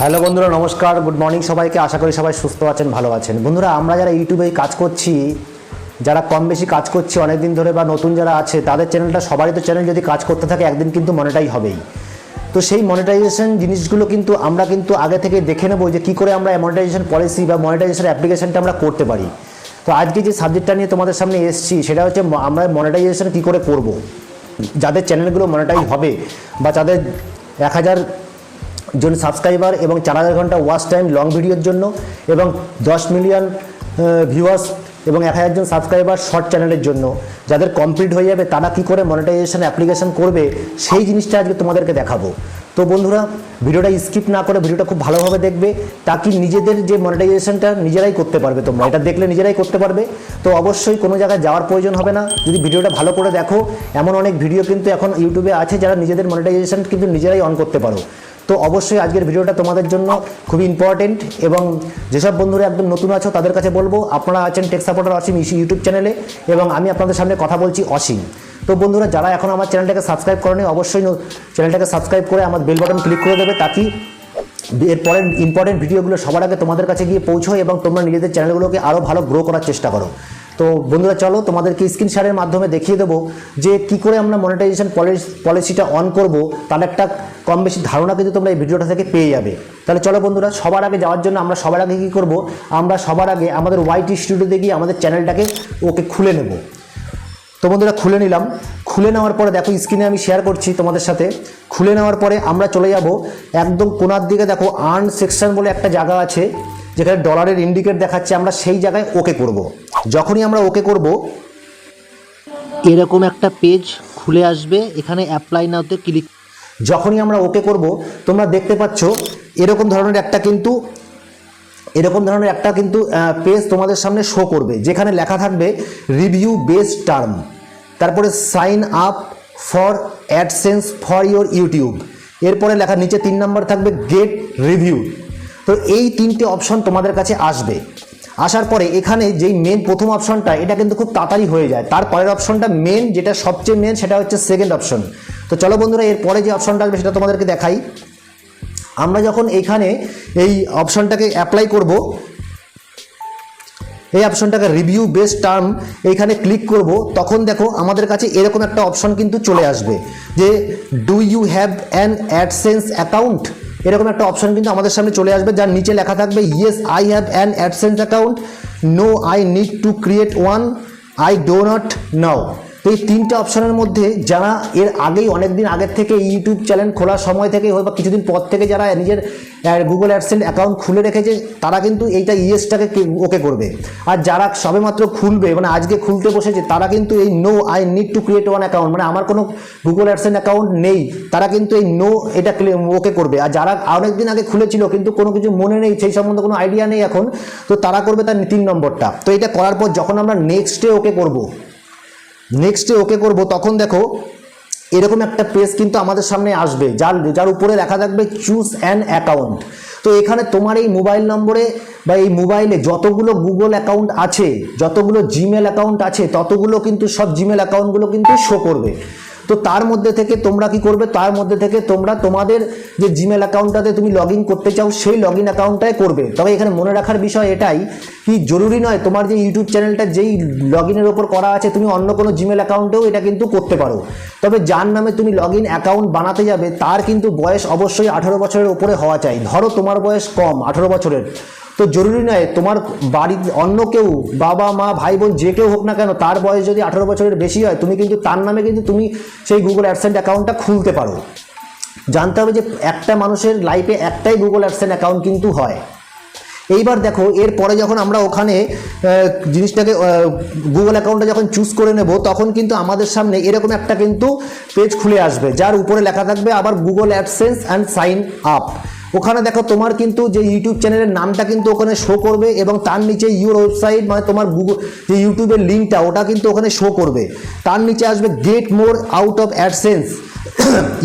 Hello বন্ধুরা, নমস্কার। Good morning সবাইকে। আশা করি সবাই সুস্থ আছেন, ভালো আছেন। বন্ধুরা, আমরা যারা ইউটিউবে কাজ করছি, যারা কম বেশি কাজ করছি অনেক দিন ধরে বা নতুন যারা আছে, তাদের চ্যানেলটা, সবারই তো চ্যানেল যদি কাজ করতে থাকে, একদিন কিন্তু মনেটাই হবেই। তো সেই মনিটাইজেশন জিনিসগুলো কিন্তু আমরা কিন্তু আগে থেকে দেখে নেব যে কী করে আমরা মনিটাইজেশন পলিসি বা মনিটাইজেশন অ্যাপ্লিকেশনটা আমরা করতে পারি। তো আজকে যে সাবজেক্টটা নিয়ে তোমাদের সামনে এসেছি, সেটা হচ্ছে আমরা মনিটাইজেশন কী করে করব? যাদের চ্যানেলগুলো মনিটাইজ হবে বা যাদের এক হাজার জন সাবস্ক্রাইবার এবং চার হাজার ঘণ্টা ওয়াচ টাইম লং ভিডিওর জন্য এবং দশ মিলিয়ন ভিউয়ার্স এবং এক হাজার জন সাবস্ক্রাইবার শর্ট চ্যানেলের জন্য। যাদের কমপ্লিট হয়ে যাবে, তারা কী করে মনিটাইজেশন অ্যাপ্লিকেশন করবে, সেই জিনিসটা আজকে তোমাদেরকে দেখাবো। তো বন্ধুরা, ভিডিওটা স্কিপ না করে ভিডিওটা খুব ভালোভাবে দেখবে তাকি নিজেদের যে মনিটাইজেশনটা নিজেরাই করতে পারবে তোমরা? এটা দেখলে নিজেরাই করতে পারবে। তো অবশ্যই কোনো জায়গায় যাওয়ার প্রয়োজন হবে না। যদি ভিডিওটা ভালো করে দেখো, এমন অনেক ভিডিও কিন্তু এখন ইউটিউবে আছে, যারা নিজেদের মনিটাইজেশন কিন্তু নিজেরাই অন করতে পারো। তো অবশ্যই আজকের ভিডিওটা তোমাদের জন্য খুবই ইম্পর্টেন্ট এবং যেসব বন্ধুরা একদম নতুন আছো তাদের কাছে বলব, আপনারা আছেন টেক সাপোর্টার অসীম ইউটিউব চ্যানেলে এবং আমি আপনাদের সামনে কথা বলছি অসীম। তো বন্ধুরা, যারা এখন আমার চ্যানেলটাকে সাবস্ক্রাইব করেনি, অবশ্যই চ্যানেলটাকে সাবস্ক্রাইব করে আমার বেল বাটন ক্লিক করে দেবে, তাকি এরপরের ইম্পর্টেন্ট ভিডিওগুলো সবার আগে তোমাদের কাছে গিয়ে পৌঁছোয় এবং তোমরা নিজেদের চ্যানেলগুলোকে আরও ভালো গ্রো করার চেষ্টা করো। তো বন্ধুরা, চলো তোমাদেরকে স্ক্রিন শেয়ারের মাধ্যমে দেখিয়ে দেবো যে কি করে আমরা মনিটাইজেশন পলিসিটা অন করব। তার একটা কম বেশি ধারণা কিন্তু তোমরা এই ভিডিওটা থেকে পেয়ে যাবে। তাহলে চলো বন্ধুরা, সবার আগে যাওয়ার জন্য আমরা সবার আগে কী করব? আমরা সবার আগে আমাদের ওয়াইটি স্টুডিওতে গিয়ে আমাদের চ্যানেলটাকে ওকে খুলে নেব। তো বন্ধুরা, খুলে নিলাম। খুলে নেওয়ার পরে দেখো স্ক্রিনে আমি শেয়ার করছি তোমাদের সাথে। খুলে নেওয়ার পরে আমরা চলে যাব একদম কোনার দিকে। দেখো আর্ন সেকশন বলে একটা জায়গা আছে, যেখানে ডলারের ইন্ডিকেট দেখাচ্ছে। আমরা সেই জায়গায় ওকে করব। যখনই আমরা ওকে করব এরকম একটা পেজ খুলে আসবে এখানে অ্যাপ্লাই নাওতে ক্লিক যখনই আমরা ওকে করব তোমরা দেখতে পাচ্ছ এরকম ধরনের একটা কিন্তু এরকম ধরনের একটা কিন্তু পেজ তোমাদের সামনে শো করবে যেখানে লেখা থাকবে রিভিউ বেস টার্ম তারপরে sign up for AdSense for your YouTube এরপরে লেখা নিচে তিন নম্বর থাকবে গেট রিভিউ তো এই তিনটে অপশন তোমাদের কাছে আসবে। আসার পরে এখানে যেই মেন প্রথম অপশনটা এটা কিন্তু খুব তাড়াতাড়ি হয়ে যায়। তার পরের অপশনটা মেন যেটা সবচেয়ে মেন সেটা হচ্ছে সেকেন্ড অপশন তো চলো বন্ধুরা এর পরে যে অপশনটা আসবে সেটা তোমাদেরকে দেখাই। আমরা যখন এখানে এই অপশনটাকে অ্যাপ্লাই করব, এই অপশনটাকে রিভিউ বেস টার্ম এইখানে ক্লিক করব, তখন দেখো আমাদের কাছে এরকম একটা অপশন কিন্তু চলে আসবে। যে do you have an AdSense account এরকম একটা অপশন কিন্তু আমাদের সামনে চলে আসবে, যার নিচে লেখা থাকবে yes I have an AdSense account no I need to create one I do not know এই তিনটে অপশনের মধ্যে যারা এর আগেই অনেক দিন আগের থেকে ইউটিউব চ্যানেল খোলার সময় থেকে হয় বা কিছুদিন পর থেকে যারা নিজের গুগল অ্যাডসেন্ট অ্যাকাউন্ট খুলে রেখেছে, তারা কিন্তু এইটা ইয়েসটাকে ওকে করবে। আর যারা সবেমাত্র খুলবে মানে আজকে খুলতে বসেছে, তারা কিন্তু এই no I need to create one account মানে আমার কোনো গুগল অ্যাডসেন্ট অ্যাকাউন্ট নেই, তারা কিন্তু এই নো এটা ওকে করবে। আর যারা অনেক দিন আগে খুলেছিল, কিন্তু কোনো কিছু মনে নেই, সেই সম্বন্ধে কোনো আইডিয়া নেই এখন, তো তারা করবে তার তিন নম্বরটা। তো এটা করার পর যখন আমরা নেক্সটে ওকে করব নেক্সটে ওকে করব, তখন দেখো, এরকম একটা পেজ কিন্তু আমাদের সামনে আসবে, যার যার উপরে লেখা থাকবে চুজ অ্যান অ্যাকাউন্ট তো এখানে তোমার এই মোবাইল নম্বরে বা এই মোবাইলে যতগুলো গুগল অ্যাকাউন্ট আছে, যতগুলো জিমেল অ্যাকাউন্ট আছে, ততগুলো কিন্তু সব জিমেল অ্যাকাউন্টগুলো কিন্তু শো করবে। তো তার মধ্যে থেকে তোমরা কি করবে? তার মধ্যে থেকে তোমরা তোমাদের যে জিমেল অ্যাকাউন্টটাতে তুমি লগ করতে চাও, সেই লগ ইন অ্যাকাউন্টটাই করবে। তবে এখানে মনে রাখার বিষয় এটাই কি জরুরি নয়, তোমার যে ইউটিউব চ্যানেলটা যেই লগ ইনের ওপর করা আছে, তুমি অন্য কোনো জিমেল অ্যাকাউন্টেও এটা কিন্তু করতে পারো। তবে যার নামে তুমি লগ ইন অ্যাকাউন্ট বানাতে যাবে, তার কিন্তু বয়স অবশ্যই আঠারো বছরের ওপরে হওয়া চাই। ধরো তোমার বয়স কম, আঠারো বছরের। তো জরুরি নয়, তোমার বাড়ির অন্য কেউ, বাবা, মা, ভাই, বোন, যে কেউ হোক না কেন, তার বয়স যদি আঠারো বছরের বেশি হয়, তুমি কিন্তু তার নামে কিন্তু তুমি সেই গুগল অ্যাডসেন্ট অ্যাকাউন্টটা খুলতে পারো। জানতে হবে যে একটা মানুষের লাইফে একটাই গুগল অ্যাডসেন্ট অ্যাকাউন্ট কিন্তু হয়। এইবার দেখো, এরপরে যখন আমরা ওখানে জিনিসটাকে গুগল অ্যাকাউন্টটা যখন চুজ করে নেব, তখন কিন্তু আমাদের সামনে এরকম একটা কিন্তু পেজ খুলে আসবে, যার উপরে লেখা থাকবে আবার Google AdSense and sign up ওখানে দেখো তোমার কিন্তু যে ইউটিউব চ্যানেলের নামটা কিন্তু ওখানে শো করবে এবং তার নিচে ইউর ওয়েবসাইট মানে তোমার গুগল যে ইউটিউবের লিঙ্কটা ওটা কিন্তু ওখানে শো করবে। তার নিচে আসবে get more out of AdSense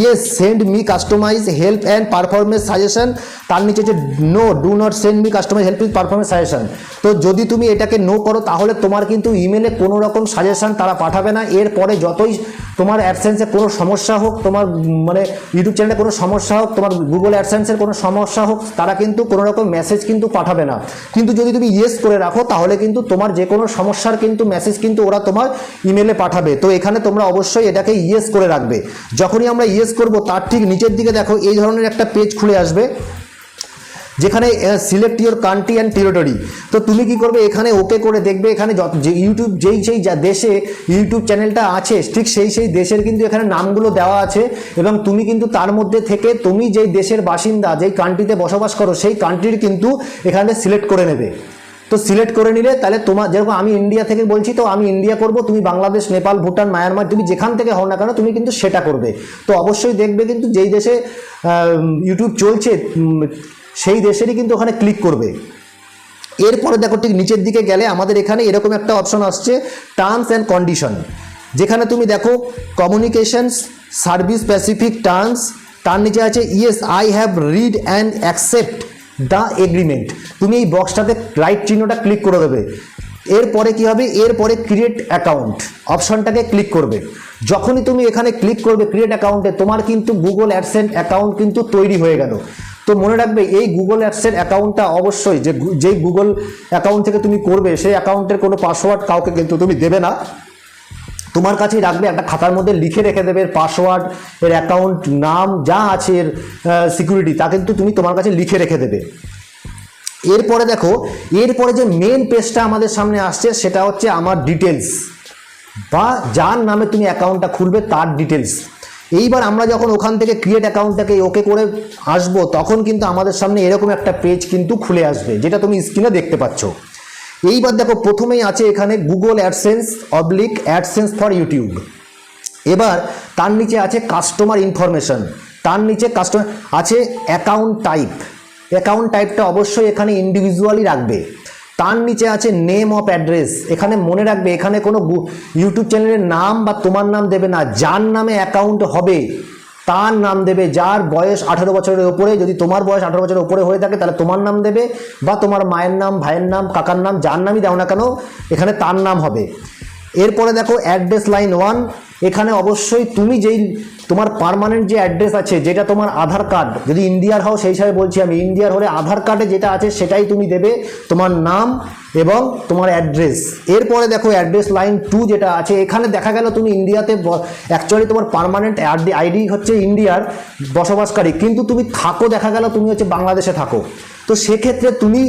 yes send me customize help and performance suggestion তার নিচে যে no do not send me customize help with performance suggestion তো যদি তুমি এটাকে নো করো, তাহলে তোমার কিন্তু ইমেলে কোনো রকম সাজেশন তারা পাঠাবে না। এরপরে যতই তোমার অ্যাডসেন্সে কোনো সমস্যা হোক, তোমার মানে ইউটিউব চ্যানেলে কোনো সমস্যা হোক, তোমার গুগল অ্যাডসেন্সের কোনো সমস্যা হোক, তারা কিন্তু কোনো রকম মেসেজ কিন্তু পাঠাবে না। কিন্তু যদি তুমি ইয়েস করে রাখো, তাহলে কিন্তু তোমার যে কোনো সমস্যার কিন্তু মেসেজ কিন্তু ওরা তোমার ইমেলে পাঠাবে। তো এখানে তোমরা অবশ্যই এটাকে ইয়েস করে রাখবে। যখনই আমরা ইয়েস করব, তার ঠিক নিচের দিকে দেখো, এই ধরনের একটা পেজ খুলে আসবে। যেখানে select your country and territory তো তুমি কি করবে? এখানে ওকে করে দেখবে, এখানে যত যে ইউটিউব যেই সেই যা দেশে ইউটিউব চ্যানেলটা আছে, ঠিক সেই সেই দেশের কিন্তু এখানে নামগুলো দেওয়া আছে এবং তুমি কিন্তু তার মধ্যে থেকে তুমি যেই দেশের বাসিন্দা, যেই কান্ট্রিতে বসবাস করো, সেই কান্ট্রির কিন্তু এখানে সিলেক্ট করে নেবে। তো সিলেক্ট করে নিলে তাহলে তোমার যেরকম আমি ইন্ডিয়া থেকে বলছি, তো আমি ইন্ডিয়া করব, তুমি বাংলাদেশ নেপাল ভুটান মায়ানমার তুমি যেখান থেকে হও না কেন, তুমি কিন্তু সেটা করবে। তো অবশ্যই দেখবে কিন্তু যেই দেশে ইউটিউব চলছে সেই দেশেরই কিন্তু ওখানে ক্লিক করবে। এরপরে দেখো ঠিক নিচের দিকে গেলে আমাদের এখানে এরকম একটা অপশন আসছে টার্মস অ্যান্ড কন্ডিশন যেখানে তুমি দেখো কমিউনিকেশনস সার্ভিস স্পেসিফিক টার্মস তার নিচে আছে yes I have read and accept the agreement তুমি এই বক্সটাতে রাইট চিহ্নটা ক্লিক করে দেবে। এরপরে কি হবে? এরপরে ক্রিয়েট অ্যাকাউন্ট অপশনটাকে ক্লিক করবে। যখনই তুমি এখানে ক্লিক করবে ক্রিয়েট অ্যাকাউন্টে তোমার কিন্তু গুগল অ্যাডসেন্ট অ্যাকাউন্ট কিন্তু তৈরি হয়ে গেল। তো মনে রাখবে, এই গুগল অ্যাপসের অ্যাকাউন্টটা অবশ্যই যে যেই গুগল অ্যাকাউন্ট থেকে তুমি করবে, সেই অ্যাকাউন্টের কোনো পাসওয়ার্ড কাউকে কিন্তু তুমি দেবে না। তোমার কাছেই রাখবে, একটা খাতার মধ্যে লিখে রেখে দেবে এর পাসওয়ার্ড এর অ্যাকাউন্ট নাম, যা আছে এর সিকিউরিটি তা কিন্তু তুমি তোমার কাছে লিখে রেখে দেবে। এরপরে দেখো, এরপরে যে মেন পেজটা আমাদের সামনে আসছে, সেটা হচ্ছে আমার ডিটেলস বা যার নামে তুমি অ্যাকাউন্টটা খুলবে, তার ডিটেলস এইবার আমরা যখন ওখান থেকে ক্রিয়েট অ্যাকাউন্টটাকে ওকে করে আসব, তখন কিন্তু আমাদের সামনে এরকম একটা পেজ কিন্তু খুলে আসবে, যেটা তুমি স্ক্রিনে দেখতে পাচ্ছ। এইবার দেখো, প্রথমেই আছে এখানে Google AdSense oblique AdSense for YouTube এবার তার নিচে আছে কাস্টমার ইনফরমেশন তার নিচে কাস্টমার আছে অ্যাকাউন্ট টাইপ অ্যাকাউন্ট টাইপটা অবশ্যই এখানে ইন্ডিভিজুয়ালি রাখবে। তার নিচে আছে নেম অফ অ্যাড্রেস এখানে মনে রাখবে, এখানে কোনো ইউটিউব চ্যানেলের নাম বা তোমার নাম দেবে না, যার নামে অ্যাকাউন্ট হবে, তার নাম দেবে। যার বয়স আঠারো বছরের ওপরে, যদি তোমার বয়স আঠারো বছরের ওপরে হয়ে থাকে, তাহলে তোমার নাম দেবে বা তোমার মায়ের নাম, ভাইয়ের নাম, কাকার নাম, যার নামই দাও না কেন, এখানে তার নাম হবে। এরপরে দেখো অ্যাড্রেস লাইন ওয়ান এখানে অবশ্যই তুমি যেই তোমার পার্মানেন্ট যে অ্যাড্রেস আছে, যেটা তোমার আধার কার্ড যদি ইন্ডিয়ার হও, সেই হিসাবে বলছি আমি ইন্ডিয়ার হলে আধার কার্ডে যেটা আছে, সেটাই তুমি দেবে তোমার নাম এবং তোমার অ্যাড্রেস এরপরে দেখো অ্যাড্রেস লাইন টু যেটা আছে, এখানে দেখা গেল তুমি ইন্ডিয়াতে অ্যাকচুয়ালি তোমার পার্মানেন্ট আইডি হচ্ছে ইন্ডিয়ার বসবাসকারী, কিন্তু তুমি থাকো, দেখা গেল তুমি হচ্ছে বাংলাদেশে থাকো। তো সেক্ষেত্রে তুমি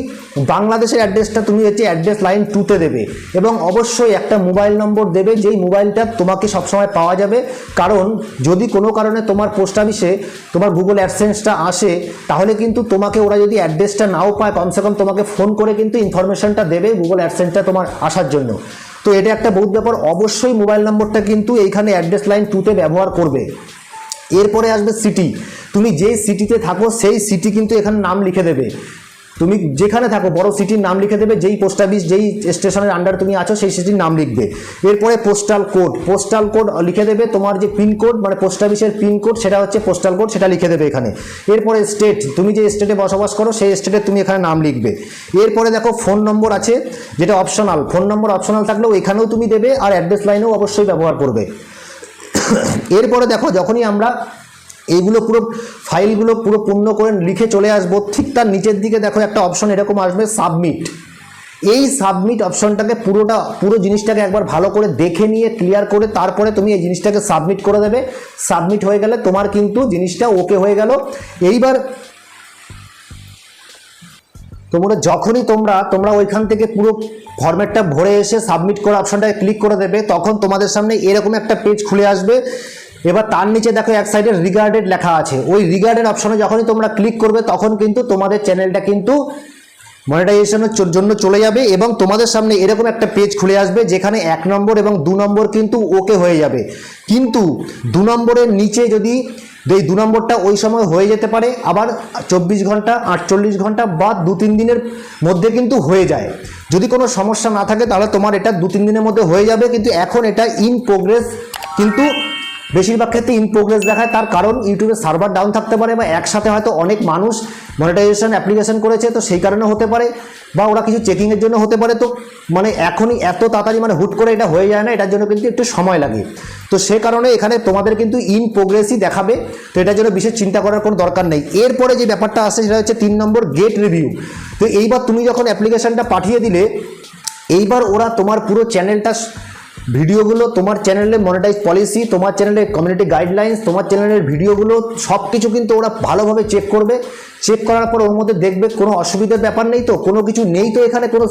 বাংলাদেশের অ্যাড্রেসটা তুমি হচ্ছে অ্যাড্রেস লাইন টুতে দেবে এবং অবশ্যই একটা মোবাইল নম্বর দেবে, যেই মোবাইলটা তোমাকে সবসময় পাওয়া যাবে। কারণ যদি কোনো কারণে তোমার পোস্ট অফিসে তোমার গুগল অ্যাডসেন্সটা আসে, তাহলে কিন্তু তোমাকে ওরা যদি অ্যাড্রেসটা নাও পায়, কমসে কম তোমাকে ফোন করে কিন্তু ইনফরমেশনটা দেবে গুগল অ্যাডসেন্সটা তোমার আসার জন্য। তো এটা একটা বহুত ব্যাপার। অবশ্যই মোবাইল নম্বরটা কিন্তু এইখানে অ্যাড্রেস লাইন টুতে ব্যবহার করবে। এরপরে আসবে সিটি তুমি যেই সিটিতে থাকো, সেই সিটি কিন্তু এখানে নাম লিখে দেবে। তুমি যেখানে থাকো, বড় সিটির নাম লিখে দেবে, যেই পোস্ট অফিস যেই স্টেশনের আন্ডার তুমি আছো, সেই সিটির নাম লিখবে। এরপরে পোস্টাল কোড পোস্টাল কোড লিখে দেবে তোমার যে পিনকোড মানে পোস্ট অফিসের পিনকোড সেটা হচ্ছে পোস্টাল কোড সেটা লিখে দেবে এখানে। এরপরে স্টেট তুমি যে স্টেটে বসবাস করো, সেই স্টেটে তুমি এখানে নাম লিখবে। এরপরে দেখো ফোন নম্বর আছে, যেটা অপশনাল ফোন নম্বর অপশনাল থাকলেও এখানেও তুমি দেবে, আর অ্যাড্রেস লাইনেও অবশ্যই ব্যবহার করবে। এরপরে দেখো, যখনই আমরা এইগুলো পুরো ফাইলগুলো পুরো পূর্ণ করে লিখে চলে আসব। ঠিক তার নিচের দিকে দেখো একটা অপশন এরকম আসবে সাবমিট এই সাবমিট অপশনটাকে পুরোটা, পুরো জিনিসটাকে একবার ভালো করে দেখে নিয়ে ক্লিয়ার করে তারপরে তুমি এই জিনিসটাকে সাবমিট করে দেবে। সাবমিট হয়ে গেলে তোমার কিন্তু জিনিসটা ওকে হয়ে গেল। এইবার তোমরা যখনই তোমরা তোমরা ওইখান থেকে পুরো ফরম্যাটটা ভরে এসে সাবমিট করা অপশনটায় ক্লিক করে দেবে, তখন তোমাদের সামনে এরকম একটা পেজ খুলে আসবে। এবার তার নিচে দেখো এক সাইডে রিগার্ডেড লেখা আছে। ওই রিগার্ডেড অপশনে যখনই তোমরা ক্লিক করবে, তখন কিন্তু তোমাদের চ্যানেলটা কিন্তু মনিটাইজেশনের জন্য চলে যাবে এবং তোমাদের সামনে এরকম একটা পেজ খুলে আসবে যেখানে এক নম্বর এবং দু নম্বর কিন্তু ওকে হয়ে যাবে। কিন্তু দু নম্বরের নিচে যদি এই দু নম্বরটা ওই সময় হয়ে যেতে পারে, আবার চব্বিশ ঘণ্টা, আটচল্লিশ ঘণ্টা বা দু তিন দিনের মধ্যে কিন্তু হয়ে যায়। যদি কোনো সমস্যা না থাকে, তাহলে তোমার এটা দু তিন দিনের মধ্যে হয়ে যাবে, কিন্তু এখন এটা ইন প্রোগ্রেস কিন্তু বেশিরভাগ ক্ষেত্রে ইন প্রোগ্রেস দেখায়, তার কারণ ইউটিউবের সার্ভার ডাউন থাকতে পারে বা একসাথে হয়তো অনেক মানুষ মনিটাইজেশন অ্যাপ্লিকেশন করেছে, তো সেই কারণে হতে পারে বা ওরা কিছু চেকিংয়ের জন্য হতে পারে। তো মানে এখনই এত তাড়াতাড়ি মানে হুট করে এটা হয়ে যায় না, এটার জন্য কিন্তু একটু সময় লাগে। তো সে কারণে এখানে তোমাদের কিন্তু ইন প্রোগ্রেসই দেখাবে, তো এটার জন্য বিশেষ চিন্তা করার কোনো দরকার নেই। এরপরে যে ব্যাপারটা আসে, সেটা হচ্ছে তিন নম্বর গেট রিভিউ তো এইবার তুমি যখন অ্যাপ্লিকেশনটা পাঠিয়ে দিলে, এইবার ওরা তোমার পুরো চ্যানেলটা ভিডিওগুলো তোমার চ্যানেলের মনিটাইজ পলিসি তোমার চ্যানেলের কমিউনিটি গাইডলাইন্স তোমার চ্যানেলের ভিডিওগুলো সব কিছু কিন্তু ওরা ভালোভাবে চেক করবে। চেক করার পর ওর মধ্যে দেখবে কোনো অসুবিধার ব্যাপার নেই তো, কোনো কিছু নেই তো এখানে, কোনো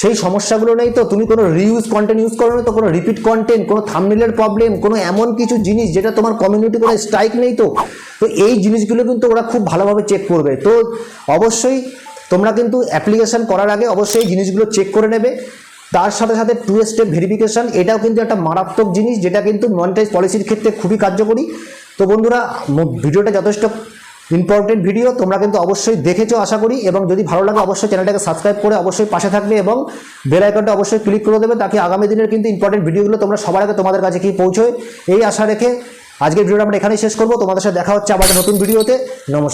সেই সমস্যাগুলো নেই তো, তুমি কোনো রিউজ কন্টেন্ট ইউজ করো না তো, কোনো রিপিট কন্টেন্ট কোনো থামমিলের প্রবলেম কোনো এমন কিছু জিনিস যেটা তোমার কমিউনিটি কোনো স্ট্রাইক নেই তো। তো এই জিনিসগুলো কিন্তু ওরা খুব ভালোভাবে চেক করবে। তো অবশ্যই তোমরা কিন্তু অ্যাপ্লিকেশন করার আগে অবশ্যই জিনিসগুলো চেক করে নেবে। তার সাথে সাথে টু স্টেপ ভেরিফিকেশন এটাও কিন্তু একটা মারাত্মক জিনিস, যেটা কিন্তু মনিটাইজ পলিসির ক্ষেত্রে খুবই কার্যকরী। তো বন্ধুরা ভিডিওটা যথেষ্ট ইম্পর্টেন্ট ভিডিও তোমরা কিন্তু অবশ্যই দেখেছ, আশা করি, এবং যদি ভালো লাগে, অবশ্যই চ্যানেলটাকে সাবস্ক্রাইব করে অবশ্যই পাশে থাকবে এবং বেল আইকনটা অবশ্যই ক্লিক করে দেবে তাকে আগামী দিনের কিন্তু ইম্পর্টেন্ট ভিডিওগুলো তোমরা সবার আগে তোমাদের কাছে কি পৌঁছয়। এই আশা রেখে আজকের ভিডিওটা আমরা এখানেই শেষ করব। তোমাদের সাথে দেখা হচ্ছে আবার নতুন ভিডিওতে নমস্কার।